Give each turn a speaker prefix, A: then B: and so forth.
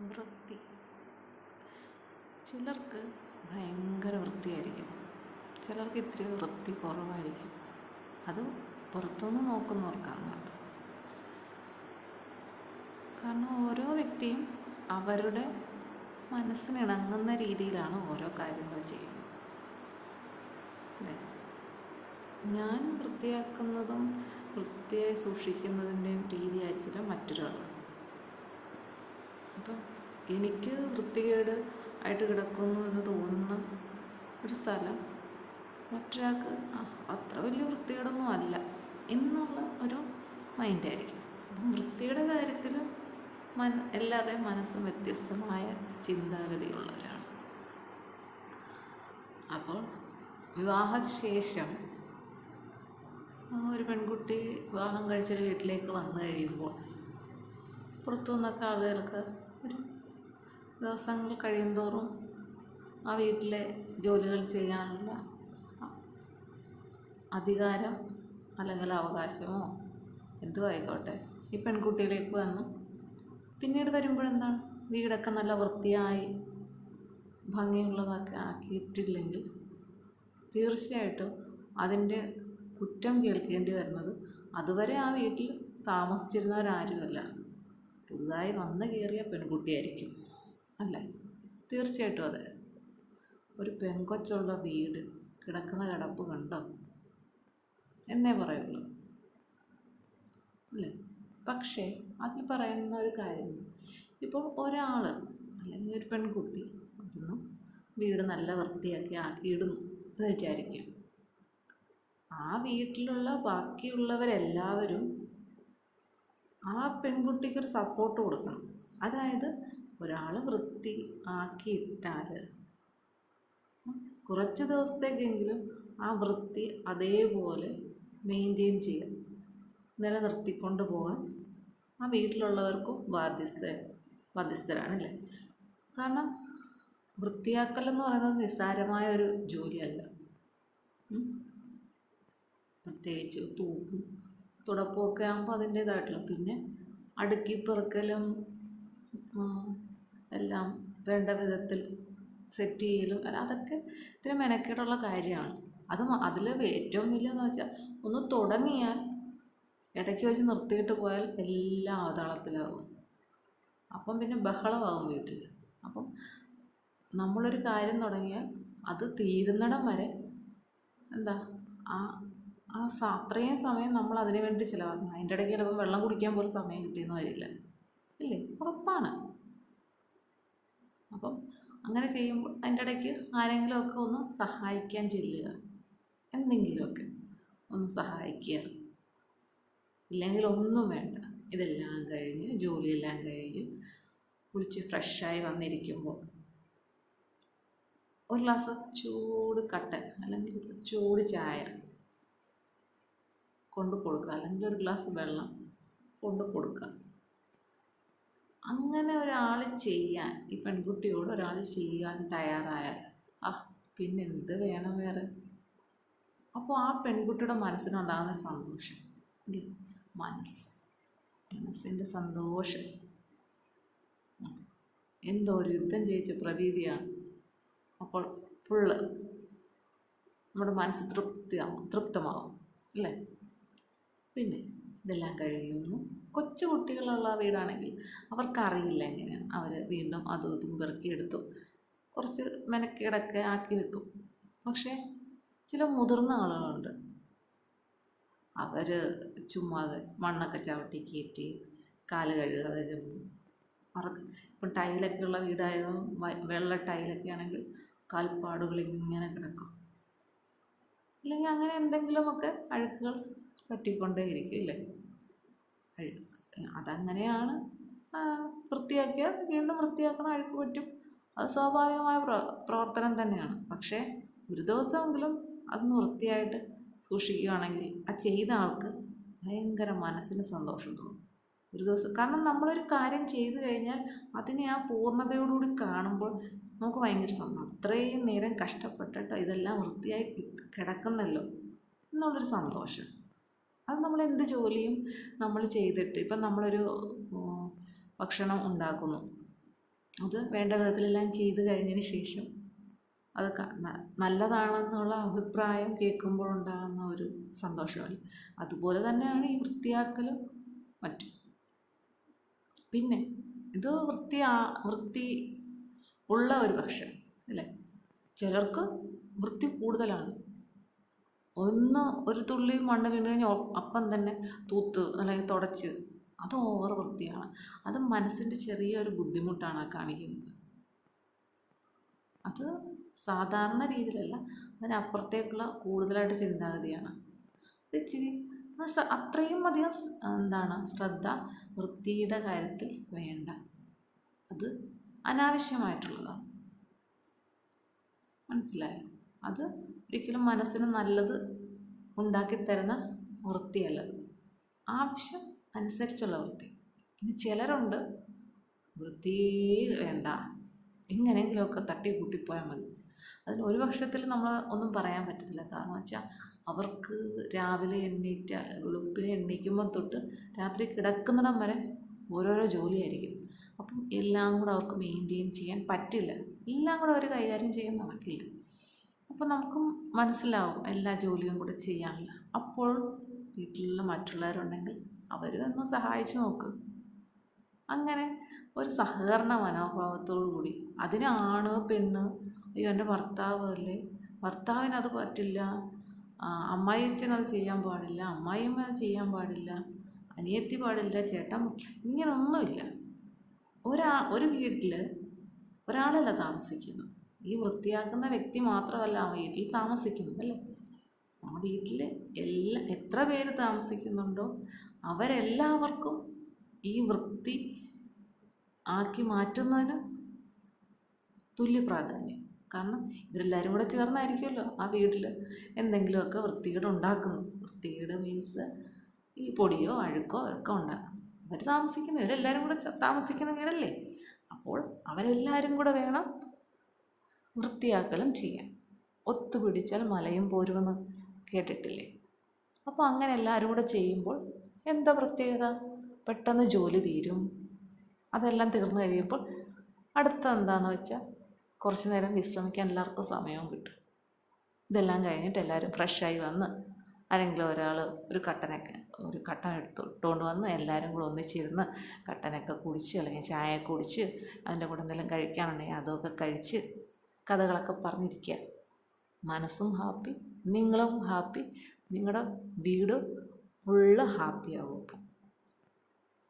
A: വൃത്തി. ചിലർക്ക് ഭയങ്കര വൃത്തിയായിരിക്കും. ചിലർക്ക് ഇത്തിരി വൃത്തി കുറവായിരിക്കും. അത് പുറത്തുനിന്ന് നോക്കുന്നവർക്കാണ് കാരണം ഓരോ വ്യക്തിയും അവരുടെ മനസ്സിനിണങ്ങുന്ന രീതിയിലാണ് ഓരോ കാര്യങ്ങൾ ചെയ്യുന്നത്. ഞാൻ വൃത്തിയാക്കുന്നതും വൃത്തിയായി സൂക്ഷിക്കുന്നതിന്റെയും രീതിയായിരിക്കില്ല മറ്റൊരാൾ അപ്പം എനിക്ക് വൃത്തികേട് ആയിട്ട് കിടക്കുന്നു എന്ന് തോന്നുന്ന ഒരു സ്ഥലം മറ്റൊരാൾക്ക് അത്ര വലിയ വൃത്തികേടൊന്നും അല്ല എന്നുള്ള ഒരു മൈൻഡായിരിക്കും. അപ്പം വൃത്തിയുടെ കാര്യത്തിൽ മന എല്ലാവരുടെയും മനസ്സും വ്യത്യസ്തമായ ചിന്താഗതിയുള്ളവരാണ്. അപ്പോൾ വിവാഹശേഷം ഒരു പെൺകുട്ടി വിവാഹം കഴിച്ചൊരു വീട്ടിലേക്ക് വന്നു കഴിയുമ്പോൾ പുറത്തു നിന്നൊക്കെ ആളുകൾക്ക് ഒരു ദിവസങ്ങൾ കഴിയുന്തോറും ആ വീട്ടിലെ ജോലികൾ ചെയ്യാനുള്ള അധികാരം അല്ലെങ്കിൽ അവകാശമോ എന്തോ ആയിക്കോട്ടെ ഈ പെൺകുട്ടിയിലേക്ക് വന്നു. പിന്നീട് വരുമ്പോഴെന്താണ്? വീടൊക്കെ നല്ല വൃത്തിയായി ഭംഗിയുള്ളതൊക്കെ ആക്കിയിട്ടില്ലെങ്കിൽ തീർച്ചയായിട്ടും അതിന്റെ കുറ്റം കേൾക്കേണ്ടി വരുന്നത് അതുവരെ ആ വീട്ടിൽ താമസിച്ചിരുന്നവരാരുമല്ല. പുതുതായി വന്ന് കയറിയ പെൺകുട്ടിയായിരിക്കും അല്ലേ? തീർച്ചയായിട്ടും അതെ. ഒരു പെങ്കൊച്ചുള്ള വീട് കിടക്കുന്ന കിടപ്പ് കണ്ടോ? എന്നേ പറയുള്ളൂ. അല്ലേ? പക്ഷേ അതിൽ പറയുന്ന ഒരു കാര്യം ഇപ്പോൾ ഒരാൾ അല്ലെങ്കിൽ ഒരു പെൺകുട്ടി ഇരുന്നു വീട് നല്ല വൃത്തിയാക്കി ആക്കിയിടുന്നു എന്ന് വിചാരിക്കുക ആ വീട്ടിലുള്ള ബാക്കിയുള്ളവരെല്ലാവരും ആ പെൺകുട്ടിക്കൊരു സപ്പോർട്ട് കൊടുക്കണം. അതായത് ഒരാൾ വൃത്തി ആക്കിയിട്ടാൽ കുറച്ച് ദിവസത്തേക്കെങ്കിലും ആ വൃത്തി അതേപോലെ മെയിന്റെയിൻ ചെയ്യാം. നിലനിർത്തിക്കൊണ്ട് പോകാൻ ആ വീട്ടിലുള്ളവർക്കും ബാധ്യസ്ഥ ബാധ്യസ്ഥരാണല്ലേ? കാരണം വൃത്തിയാക്കൽ എന്ന് പറയുന്നത് നിസ്സാരമായ ഒരു ജോലിയല്ല. പ്രത്യേകിച്ച് തൂപ്പും തുടപ്പമൊക്കെ ആകുമ്പോൾ അതിന്റേതായിട്ടുള്ള. പിന്നെ അടുക്കി പെറുക്കലും എല്ലാം വേണ്ട വിധത്തിൽ സെറ്റ് ചെയ്യലും അതൊക്കെ ഇത്തിരി മെനക്കേടുള്ള കാര്യമാണ്. അത് അതിൽ ഏറ്റവും വലിയതെന്ന് വെച്ചാൽ ഒന്ന് തുടങ്ങിയാൽ ഇടയ്ക്ക് വെച്ച് നിർത്തിയിട്ട് പോയാൽ എല്ലാം അവതാളത്തിലാവും അപ്പം പിന്നെ ബഹളമാകും വീട്ടിൽ അപ്പം നമ്മളൊരു കാര്യം തുടങ്ങിയാൽ അത് തീരുന്നിടം വരെ എന്താ ആ ആ അത്രയും സമയം നമ്മൾ അതിനു വേണ്ടി ചിലവാക്കണം അതിന്റെ ഇടയ്ക്ക് ചിലപ്പോൾ വെള്ളം കുടിക്കാൻ പോലും സമയം കിട്ടിയെന്ന് വരില്ല. ഇല്ലേ? ഉറപ്പാണ്. അപ്പം അങ്ങനെ ചെയ്യുമ്പോൾ അതിന്റെ ഇടയ്ക്ക് ആരെങ്കിലുമൊക്കെ ഒന്ന് സഹായിക്കാൻ ചെല്ലുക. എന്തെങ്കിലുമൊക്കെ ഒന്ന് സഹായിക്കുക. ഇല്ലെങ്കിൽ ഒന്നും വേണ്ട. ഇതെല്ലാം കഴിഞ്ഞ് ജോലിയെല്ലാം കഴിഞ്ഞ് കുളിച്ച് ഫ്രഷായി വന്നിരിക്കുമ്പോൾ ഒരു ഗ്ലാസ് ചൂട് കട്ടൻ അല്ലെങ്കിൽ ചൂട് ചായ കൊണ്ടു കൊടുക്കുക. അല്ലെങ്കിൽ ഒരു ഗ്ലാസ് വെള്ളം കൊണ്ടു കൊടുക്കുക. അങ്ങനെ ഒരാൾ ചെയ്യാൻ ഈ പെൺകുട്ടിയോട് ഒരാൾ ചെയ്യാൻ തയ്യാറായാൽ ആ പിന്നെ എന്ത് വേണം വേറെ? അപ്പോൾ ആ പെൺകുട്ടിയുടെ മനസ്സിനുണ്ടാകുന്ന സന്തോഷം. മനസ്സ്. മനസ്സിന്റെ സന്തോഷം. എന്തോ ഒരു യുദ്ധം ജയിച്ച പ്രതീതിയാണ്. അപ്പോൾ ഫുള്ള് നമ്മുടെ മനസ്സ് തൃപ്തിയാവും തൃപ്തമാവും. അല്ലേ പിന്നെ ഇതെല്ലാം കഴിയുന്നു. കൊച്ചു കുട്ടികളുള്ള വീടാണെങ്കിൽ അവർക്കറിയില്ല എങ്ങനെയാണ്. അവർ വീണ്ടും അതും ഇതും പെറുക്കിയെടുത്തു. കുറച്ച് മെനക്കേടൊക്കെ ആക്കി വെക്കും. പക്ഷേ ചില മുതിർന്ന ആളുകളുണ്ട്. അവർ ചുമ്മാതെ മണ്ണൊക്കെ ചവിട്ടി കയറ്റി കാൽ കഴുകാതെ അവർക്ക് ഇപ്പം ടൈലൊക്കെ ഉള്ള വീടായതും വെള്ള ടൈലൊക്കെ ആണെങ്കിൽ കാൽപ്പാടുകൾ ഇങ്ങനെ കിടക്കും. അല്ലെങ്കിൽ അങ്ങനെ എന്തെങ്കിലുമൊക്കെ അഴുക്കുകൾ പറ്റിക്കൊണ്ടേയിരിക്കും ഇരിക്കും അല്ലേ അതങ്ങനെയാണ് വൃത്തിയാക്കിയാൽ വീണ്ടും വൃത്തിയാക്കണം അഴുക്ക് പറ്റും. അത് സ്വാഭാവികമായ പ്ര പ്രവർത്തനം തന്നെയാണ്. പക്ഷേ ഒരു ദിവസമെങ്കിലും അതൊന്ന് വൃത്തിയായിട്ട് സൂക്ഷിക്കുകയാണെങ്കിൽ ആ ചെയ്ത ആൾക്ക് ഭയങ്കര മനസ്സിന് സന്തോഷം തോന്നും. ഒരു ദിവസം കാരണം നമ്മളൊരു കാര്യം ചെയ്തു കഴിഞ്ഞാൽ അതിനെ ആ പൂർണതയോടുകൂടി കാണുമ്പോൾ നമുക്ക് ഭയങ്കര സന്തോഷം. അത്രയും നേരം കഷ്ടപ്പെട്ടിട്ട് ഇതെല്ലാം വൃത്തിയായി കിടക്കുന്നല്ലോ എന്നുള്ളൊരു സന്തോഷം. അത് നമ്മൾ എന്ത് ജോലിയും നമ്മൾ ചെയ്തിട്ട് ഇപ്പം നമ്മളൊരു ഭക്ഷണം ഉണ്ടാക്കുന്നു. അത് വേണ്ട വിധത്തിലെല്ലാം ചെയ്ത് കഴിഞ്ഞതിന് ശേഷം അത് നല്ലതാണെന്നുള്ള അഭിപ്രായം കേൾക്കുമ്പോൾ ഉണ്ടാകുന്ന ഒരു സന്തോഷമാണ്. അതുപോലെ തന്നെയാണ് ഈ വൃത്തിയാക്കലും മറ്റും. പിന്നെ ഇത് വൃത്തി വൃത്തി ഉള്ള ഒരു ഭക്ഷണം അല്ലേ? ചിലർക്ക് വൃത്തി കൂടുതലാണ്. ഒന്ന് ഒരു തുള്ളി മണ്ണ് വീണ് കഴിഞ്ഞാൽ അപ്പം തന്നെ തൂത്ത് അല്ലെങ്കിൽ തുടച്ച്. അത് ഓവർ വൃത്തിയാണ്. അത് മനസ്സിന്റെ ചെറിയൊരു ബുദ്ധിമുട്ടാണ് കാണിക്കുന്നത്. അത് സാധാരണ രീതിയിലല്ല അതിനപ്പുറത്തേക്കുള്ള കൂടുതലായിട്ട് ചിന്താഗതിയാണ്. അത് ഇച്ചിരി അത്രയും അധികം എന്താണ് ശ്രദ്ധ വൃത്തിയുടെ കാര്യത്തിൽ വേണ്ട. അത് അനാവശ്യമായിട്ടുള്ളതാണ്. മനസ്സിലായോ? അത് ഒരിക്കലും മനസ്സിന് നല്ലത് ഉണ്ടാക്കിത്തരുന്ന വൃത്തിയല്ല. ആവശ്യം അനുസരിച്ചുള്ള വൃത്തി. ഇനി ചിലരുണ്ട് വൃത്തി വേണ്ട എങ്ങനെയെങ്കിലുമൊക്കെ തട്ടി കൂട്ടിപ്പോയാൽ മതി. അതിന് ഒരു പക്ഷത്തിൽ നമ്മൾ ഒന്നും പറയാൻ പറ്റത്തില്ല. കാരണം വെച്ചാൽ അവർക്ക് രാവിലെ എണ്ണീറ്റ വെളുപ്പിനെ എണ്ണീക്കുമ്പോൾ തൊട്ട് രാത്രി കിടക്കുന്നിടം വരെ ഓരോരോ ജോലിയായിരിക്കും. അപ്പം എല്ലാം കൂടെ അവർക്ക് മെയിന്റെയിൻ ചെയ്യാൻ പറ്റില്ല. എല്ലാം കൂടെ അവർ കൈകാര്യം ചെയ്യാൻ നടക്കില്ല. അപ്പോൾ നമുക്കും മനസ്സിലാവും എല്ലാ ജോലിയും കൂടെ ചെയ്യാനില്ല അപ്പോൾ വീട്ടിലുള്ള മറ്റുള്ളവരുണ്ടെങ്കിൽ അവരും ഒന്ന് സഹായിച്ച് നോക്ക്. അങ്ങനെ ഒരു സഹകരണ മനോഭാവത്തോടു കൂടി. അതിനാണ് പെണ്ണ്? അയ്യോ എന്റെ ഭർത്താവ് അല്ലേ? ഭർത്താവിനത് പറ്റില്ല. അമ്മായി അത് ചെയ്യാൻ പാടില്ല. അമ്മായിയമ്മ അത് ചെയ്യാൻ പാടില്ല. അനിയത്തി പാടില്ല. ചേട്ടൻ ഇങ്ങനൊന്നുമില്ല. ഒരാ ഒരു വീട്ടിൽ ഒരാളല്ല താമസിക്കുന്നത്. ഈ വൃത്തിയാക്കുന്ന വ്യക്തി മാത്രമല്ല ആ വീട്ടിൽ താമസിക്കുന്നത് അല്ലേ? ആ വീട്ടിൽ എല്ലാ എത്ര പേര് താമസിക്കുന്നുണ്ടോ അവരെല്ലാവർക്കും ഈ വൃത്തി ആക്കി മാറ്റുന്നതിന് തുല്യ പ്രാധാന്യം. കാരണം ഇവരെല്ലാവരും കൂടെ ചേർന്നായിരിക്കുമല്ലോ ആ വീട്ടിൽ എന്തെങ്കിലുമൊക്കെ വൃത്തികേട് ഉണ്ടാക്കുന്നു. വൃത്തികേട് മീൻസ് ഈ പൊടിയോ അഴുക്കോ ഒക്കെ ഉണ്ടാക്കുന്നു. അവർ താമസിക്കുന്നു ഇവരെല്ലാവരും കൂടെ താമസിക്കുന്ന വീടല്ലേ? അപ്പോൾ അവരെല്ലാവരും കൂടെ വേണം വൃത്തിയാക്കലും ചെയ്യാം. ഒത്തുപിടിച്ചാൽ മലയും പോരുമെന്ന് കേട്ടിട്ടില്ലേ? അപ്പോൾ അങ്ങനെ എല്ലാവരും കൂടെ ചെയ്യുമ്പോൾ എന്താ പ്രത്യേകത? പെട്ടെന്ന് ജോലി തീരും. അതെല്ലാം തീർന്നു കഴിയുമ്പോൾ അടുത്ത എന്താണെന്ന് വെച്ചാൽ കുറച്ച് നേരം വിശ്രമിക്കാൻ എല്ലാവർക്കും സമയവും കിട്ടും. ഇതെല്ലാം കഴിഞ്ഞിട്ട് എല്ലാവരും ഫ്രഷായി വന്ന് ആരെങ്കിലും ഒരാൾ ഒരു കട്ടനൊക്കെ ഒരു കട്ടൻ എടുത്ത് ഇട്ടുകൊണ്ട് വന്ന് എല്ലാവരും കൂടെ ഒന്നിച്ചിരുന്ന് കട്ടനൊക്കെ കുടിച്ച് അല്ലെങ്കിൽ ചായ കുടിച്ച് അതിന്റെ കൂടെ എന്തെങ്കിലും കഴിക്കാനുണ്ടെങ്കിൽ അതൊക്കെ കഴിച്ച് കഥകളൊക്കെ പറഞ്ഞിരിക്കുക. മനസ്സും ഹാപ്പി നിങ്ങളും ഹാപ്പി നിങ്ങളുടെ വീടും ഫുള്ള് ഹാപ്പിയാവും അപ്പം.